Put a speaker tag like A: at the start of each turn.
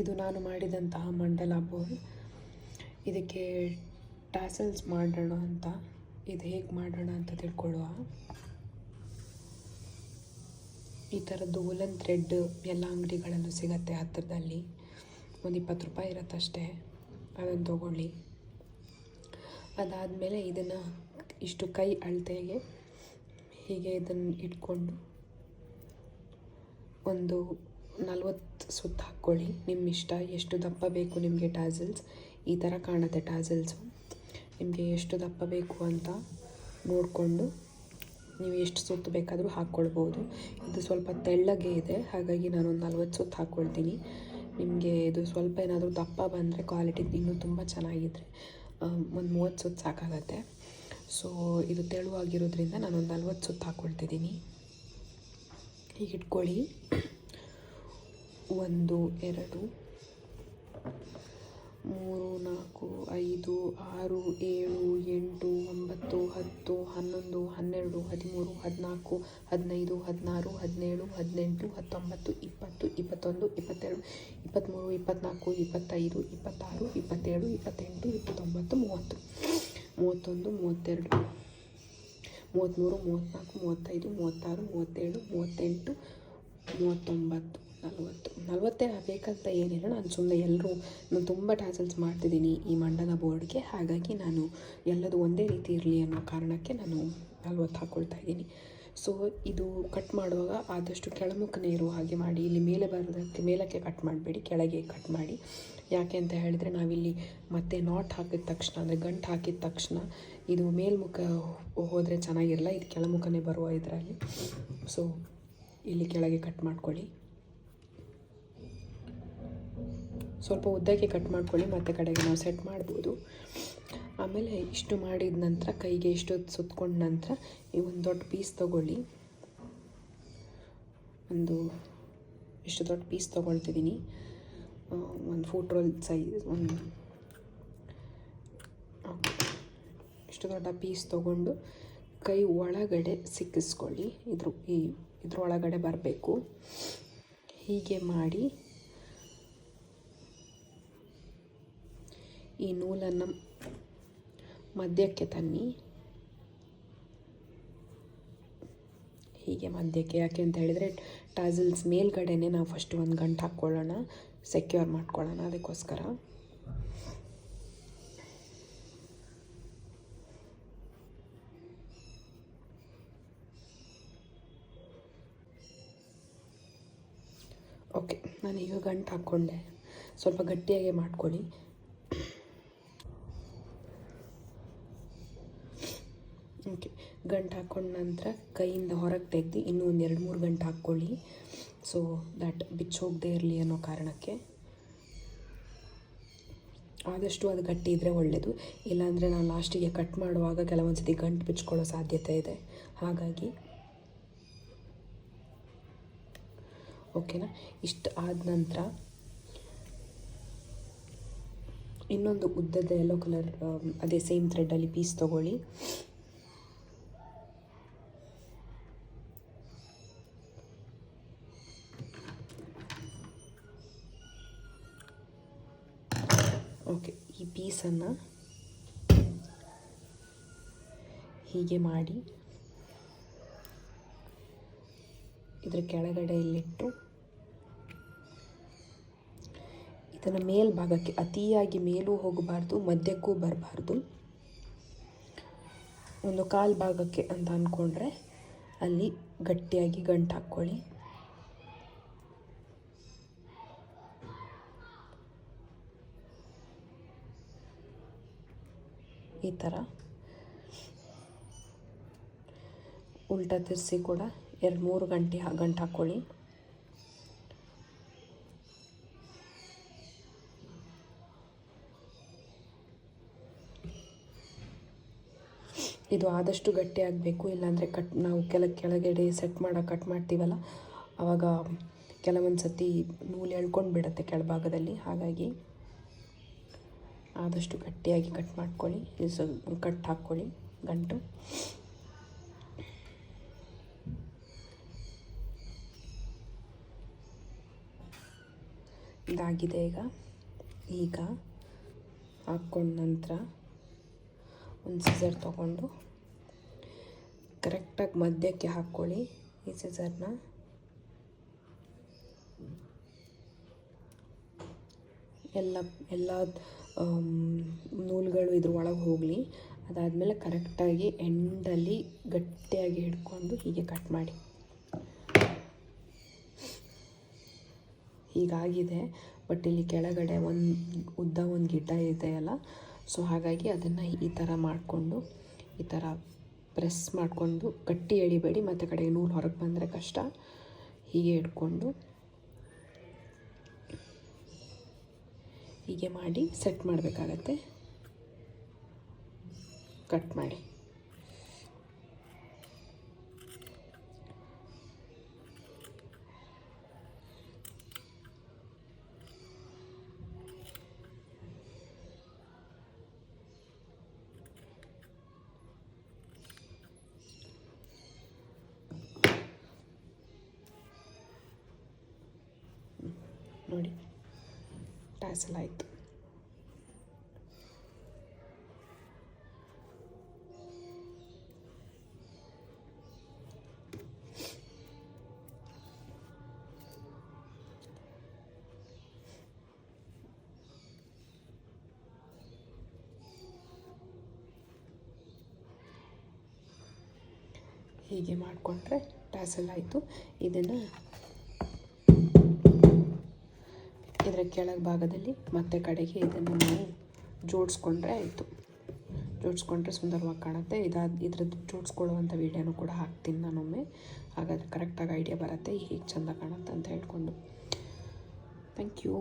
A: ಇದು ನಾನು ಮಾಡಿದಂತಹ ಮಂಡಲ ಬೋಲ್ ಇದಕ್ಕೆ ಟ್ಯಾಸಲ್ಸ್ ಮಾಡೋಣ ಅಂತ ಇದು ಹೇಗೆ ಮಾಡೋಣ ಅಂತ ತಿಳ್ಕೊಳ್ಳುವ ಈ ಥರದ್ದು ಉಲನ್ ಥ್ರೆಡ್ ಎಲ್ಲ ಅಂಗಡಿಗಳಲ್ಲೂ ಸಿಗತ್ತೆ ಹತ್ತಿರದಲ್ಲಿ ಒಂದು ಇಪ್ಪತ್ತು ರೂಪಾಯಿ ಇರತ್ತಷ್ಟೇ ಅದನ್ನು ತೊಗೊಳ್ಳಿ ಅದಾದಮೇಲೆ ಇದನ್ನು ಇಷ್ಟು ಕೈ ಅಳತೆಗೆ ಹೀಗೆ ಇದನ್ನು ಇಟ್ಕೊಂಡು ಒಂದು ನಲ್ವತ್ತು ಸುತ್ತು ಹಾಕ್ಕೊಳ್ಳಿ ನಿಮ್ಮ ಇಷ್ಟ ಎಷ್ಟು ದಪ್ಪ ಬೇಕು ನಿಮಗೆ ಟ್ಯಾಸಲ್ಸ್ ಈ ಥರ ಕಾಣುತ್ತೆ ಟ್ಯಾಸಲ್ಸು ನಿಮಗೆ ಎಷ್ಟು ದಪ್ಪ ಬೇಕು ಅಂತ ನೋಡಿಕೊಂಡು ನೀವು ಎಷ್ಟು ಸುತ್ತು ಬೇಕಾದರೂ ಹಾಕ್ಕೊಳ್ಬೋದು ಇದು ಸ್ವಲ್ಪ ತೆಳ್ಳಗೆ ಇದೆ ಹಾಗಾಗಿ ಒಂದು ನಲ್ವತ್ತು ಸುತ್ತು ಹಾಕ್ಕೊಳ್ತೀನಿ ನಿಮಗೆ ಇದು ಸ್ವಲ್ಪ ಏನಾದರೂ ದಪ್ಪ ಬಂದರೆ ಕ್ವಾಲಿಟಿ ಇನ್ನೂ ತುಂಬ ಚೆನ್ನಾಗಿದ್ದರೆ ಒಂದು ಮೂವತ್ತು ಸುತ್ತು ಸಾಕಾಗತ್ತೆ ಸೊ ಇದು ತೆಳುವಾಗಿರೋದ್ರಿಂದ ನಾನೊಂದು ನಲ್ವತ್ತು ಸುತ್ತು ಹಾಕ್ಕೊಳ್ತಿದ್ದೀನಿ ಹೀಗೆ ಇಟ್ಕೊಳ್ಳಿ ಒಂದು ಎರಡು ಮೂರು ನಾಲ್ಕು ಐದು ಆರು ಏಳು ಎಂಟು ಒಂಬತ್ತು ಹತ್ತು ಹನ್ನೊಂದು ಹನ್ನೆರಡು ಹದಿಮೂರು ಹದಿನಾಲ್ಕು ಹದಿನೈದು ಹದಿನಾರು ಹದಿನೇಳು ಹದಿನೆಂಟು ಹತ್ತೊಂಬತ್ತು ಇಪ್ಪತ್ತು ಇಪ್ಪತ್ತೊಂದು ಇಪ್ಪತ್ತೆರಡು ಇಪ್ಪತ್ತ್ಮೂರು ಇಪ್ಪತ್ತ್ನಾಲ್ಕು ಇಪ್ಪತ್ತೈದು ಇಪ್ಪತ್ತಾರು ಇಪ್ಪತ್ತೇಳು ಇಪ್ಪತ್ತೆಂಟು ಇಪ್ಪತ್ತೊಂಬತ್ತು ಮೂವತ್ತು ಮೂವತ್ತೊಂದು ಮೂವತ್ತೆರಡು ಮೂವತ್ತ್ಮೂರು ಮೂವತ್ತ್ನಾಲ್ಕು ಮೂವತ್ತೈದು ಮೂವತ್ತಾರು ಮೂವತ್ತೇಳು ಮೂವತ್ತೆಂಟು ಮೂವತ್ತೊಂಬತ್ತು ನಲವತ್ತು ನಲವತ್ತೇ ಬೇಕಂತ ಏನಿಲ್ಲ ನಾನು ಸುಮ್ಮನೆ ಎಲ್ಲರೂ ನಾನು ತುಂಬ ಟ್ಯಾಸಲ್ಸ್ ಮಾಡ್ತಿದ್ದೀನಿ ಈ ಮಂಡಲ ಬೋರ್ಡ್ಗೆ ಹಾಗಾಗಿ ನಾನು ಎಲ್ಲದು ಒಂದೇ ರೀತಿ ಇರಲಿ ಅನ್ನೋ ಕಾರಣಕ್ಕೆ ನಾನು ನಲವತ್ತು ಹಾಕ್ಕೊಳ್ತಾ ಇದ್ದೀನಿ ಸೊ ಇದು ಕಟ್ ಮಾಡುವಾಗ ಆದಷ್ಟು ಕೆಳಮುಖನೇ ಇರುವ ಹಾಗೆ ಮಾಡಿ ಇಲ್ಲಿ ಮೇಲೆ ಬರೋದಕ್ಕೆ ಮೇಲಕ್ಕೆ ಕಟ್ ಮಾಡಬೇಡಿ ಕೆಳಗೆ ಕಟ್ ಮಾಡಿ ಯಾಕೆ ಅಂತ ಹೇಳಿದರೆ ನಾವಿಲ್ಲಿ ಮತ್ತೆ ನಾಟ್ ಹಾಕಿದ ತಕ್ಷಣ ಅಂದರೆ ಗಂಟು ಹಾಕಿದ ತಕ್ಷಣ ಇದು ಮೇಲ್ಮುಖ ಹೋದರೆ ಚೆನ್ನಾಗಿರಲ್ಲ ಇದು ಕೆಳಮುಖನೇ ಬರುವ ಇದರಲ್ಲಿ ಸೊ ಇಲ್ಲಿ ಕೆಳಗೆ ಕಟ್ ಮಾಡ್ಕೊಳ್ಳಿ ಸ್ವಲ್ಪ ಉದ್ದಕ್ಕೆ ಕಟ್ ಮಾಡ್ಕೊಳ್ಳಿ ಮತ್ತೆ ಕಡೆಗೆ ನಾವು ಸೆಟ್ ಮಾಡ್ಬೋದು ಆಮೇಲೆ ಇಷ್ಟು ಮಾಡಿದ ನಂತರ ಕೈಗೆ ಇಷ್ಟೊತ್ತು ಸುತ್ಕೊಂಡ ನಂತರ ಈ ಒಂದು ದೊಡ್ಡ ಪೀಸ್ ತೊಗೊಳ್ಳಿ ಒಂದು ಇಷ್ಟು ದೊಡ್ಡ ಪೀಸ್ ತೊಗೊಳ್ತಿದ್ದೀನಿ ಒಂದು ಫೋಟ್ ರೋಲ್ ಸೈಜ್ ಒಂದು ಇಷ್ಟು ದೊಡ್ಡ ಪೀಸ್ ತೊಗೊಂಡು ಕೈ ಒಳಗಡೆ ಸಿಕ್ಕಿಸ್ಕೊಳ್ಳಿ ಇದ್ರ ಈ ಇದ್ರೊಳಗಡೆ ಬರಬೇಕು ಹೀಗೆ ಮಾಡಿ ಈ ನೂಲನ್ನು ಮಧ್ಯಕ್ಕೆ ತನ್ನಿ ಹೀಗೆ ಮಧ್ಯಕ್ಕೆ ಯಾಕೆ ಅಂತ ಹೇಳಿದರೆ ಟಾಸಲ್ಸ್ ಮೇಲ್ಗಡೆನೆ ನಾವು ಫಸ್ಟ್ ಒಂದು ಗಂಟು ಹಾಕ್ಕೊಳ್ಳೋಣ ಸೆಕ್ಯೂರ್ ಮಾಡ್ಕೊಳ್ಳೋಣ ಅದಕ್ಕೋಸ್ಕರ ಓಕೆ ನಾನೀಗ ಗಂಟು ಹಾಕ್ಕೊಂಡೆ ಸ್ವಲ್ಪ ಗಟ್ಟಿಯಾಗೆ ಮಾಡ್ಕೊಳ್ಳಿ ಓಕೆ ಗಂಟು ಹಾಕೊಂಡ ನಂತರ ಕೈಯಿಂದ ಹೊರಗೆ ತೆಗೆದು ಇನ್ನೂ ಒಂದು ಎರಡು ಮೂರು ಗಂಟು ಹಾಕ್ಕೊಳ್ಳಿ ಸೊ ದ್ಯಾಟ್ ಬಿಚ್ಚೋಗದೆ ಇರಲಿ ಅನ್ನೋ ಕಾರಣಕ್ಕೆ ಆದಷ್ಟು ಅದು ಗಟ್ಟಿ ಇದ್ದರೆ ಒಳ್ಳೆಯದು ಇಲ್ಲಾಂದರೆ ನಾವು ಲಾಸ್ಟಿಗೆ ಕಟ್ ಮಾಡುವಾಗ ಕೆಲವೊಂದು ಸತಿ ಗಂಟು ಬಿಚ್ಕೊಳ್ಳೋ ಸಾಧ್ಯತೆ ಇದೆ ಹಾಗಾಗಿ ಓಕೆನಾ ಇಷ್ಟು ಆದ ನಂತರ ಇನ್ನೊಂದು ಉದ್ದದ ಎಲ್ಲೋ ಕಲರ್ ಅದೇ ಸೇಮ್ ಥ್ರೆಡ್ಡಲ್ಲಿ ಪೀಸ್ ತೊಗೊಳ್ಳಿ ಓಕೆ ಈ ಪೀಸನ್ನು ಹೀಗೆ ಮಾಡಿ ಇದರ ಕೆಳಗಡೆ ಇಲ್ಲಿಟ್ಟು ಇದನ್ನು ಮೇಲ್ಭಾಗಕ್ಕೆ ಅತಿಯಾಗಿ ಮೇಲೂ ಹೋಗಬಾರ್ದು ಮಧ್ಯಕ್ಕೂ ಬರಬಾರ್ದು ಒಂದು ಕಾಲು ಭಾಗಕ್ಕೆ ಅಂತ ಅಂದ್ಕೊಂಡ್ರೆ ಅಲ್ಲಿ ಗಟ್ಟಿಯಾಗಿ ಗಂಟು ಹಾಕ್ಕೊಳ್ಳಿ ಈ ಥರ ಉಲ್ಟಾ ತಿರ್ಸಿ ಕೂಡ ಎರಡು ಮೂರು ಗಂಟೆ ಗಂಟೆ ಹಾಕ್ಕೊಳ್ಳಿ ಇದು ಆದಷ್ಟು ಗಟ್ಟಿ ಆಗಬೇಕು ಇಲ್ಲಾಂದರೆ ಕಟ್ ನಾವು ಕೆಲ ಕೆಳಗಡೆ ಸೆಟ್ ಮಾಡೋ ಕಟ್ ಮಾಡ್ತೀವಲ್ಲ ಆವಾಗ ಕೆಲವೊಂದು ಸತಿ ನೂಲು ಎಳ್ಕೊಂಡು ಬಿಡುತ್ತೆ ಕೆಳಭಾಗದಲ್ಲಿ ಹಾಗಾಗಿ ಆದಷ್ಟು ಗಟ್ಟಿಯಾಗಿ ಕಟ್ ಮಾಡ್ಕೊಳ್ಳಿ ಸ್ವಲ್ಪ ಕಟ್ ಹಾಕ್ಕೊಳ್ಳಿ ಗಂಟು ಇದಾಗಿದೆ ಈಗ ಈಗ ಹಾಕ್ಕೊಂಡ ನಂತರ ಒಂದು ಸೀಸರ್ ತಗೊಂಡು ಕರೆಕ್ಟಾಗಿ ಮಧ್ಯಕ್ಕೆ ಹಾಕ್ಕೊಳ್ಳಿ ಈ ಸಿಸರ್ನ ಎಲ್ಲ ಎಲ್ಲ ನೂಲುಗಳು ಇದ್ರ ಒಳಗೆ ಹೋಗಲಿ ಅದಾದಮೇಲೆ ಕರೆಕ್ಟಾಗಿ ಎಂಡಲ್ಲಿ ಗಟ್ಟಿಯಾಗಿ ಹಿಡ್ಕೊಂಡು ಹೀಗೆ ಕಟ್ ಮಾಡಿ ಹೀಗಾಗಿದೆ ಬಟ್ ಇಲ್ಲಿ ಕೆಳಗಡೆ ಒಂದು ಉದ್ದ ಒಂದು ಗಿಡ್ಡ ಇದೆ ಅಲ್ಲ ಸೊ ಹಾಗಾಗಿ ಅದನ್ನು ಈ ಥರ ಮಾಡಿಕೊಂಡು ಈ ಥರ ಪ್ರೆಸ್ ಮಾಡಿಕೊಂಡು ಗಟ್ಟಿ ಎಳಿಬೇಡಿ ಮತ್ತು ಕಡೆಗೆ ನೂಲು ಹೊರಗೆ ಬಂದರೆ ಕಷ್ಟ ಹೀಗೆ ಹಿಡ್ಕೊಂಡು ಹೀಗೆ ಮಾಡಿ ಸೆಟ್ ಮಾಡಬೇಕಾಗತ್ತೆ ಕಟ್ ಮಾಡಿ ನೋಡಿ ಕ್ಯಾನ್ಸಲ್ ಆಯಿತು ಹೀಗೆ ಮಾಡಿಕೊಂಡ್ರೆ ಟ್ಯಾಸಲ್ ಆಯಿತು ಇದನ್ನು ಕೆಳಗೆ ಭಾಗದಲ್ಲಿ ಮತ್ತೆ ಕಡೆಗೆ ಇದನ್ನು ನಾವು ಜೋಡಿಸ್ಕೊಂಡ್ರೆ ಆಯಿತು ಜೋಡಿಸ್ಕೊಂಡ್ರೆ ಸುಂದರವಾಗಿ ಕಾಣುತ್ತೆ ಇದಾದ ಇದ್ರದ್ದು ಜೋಡಿಸ್ಕೊಳ್ಳುವಂಥ ವೀಡಿಯೋನು ಕೂಡ ಹಾಕ್ತೀನಿ ನಾನೊಮ್ಮೆ ಹಾಗಾದರೆ ಕರೆಕ್ಟಾಗಿ ಐಡಿಯಾ ಬರುತ್ತೆ ಹೇಗೆ ಚೆಂದ ಕಾಣುತ್ತೆ ಅಂತ ಹೇಳ್ಕೊಂಡು ಥ್ಯಾಂಕ್ ಯು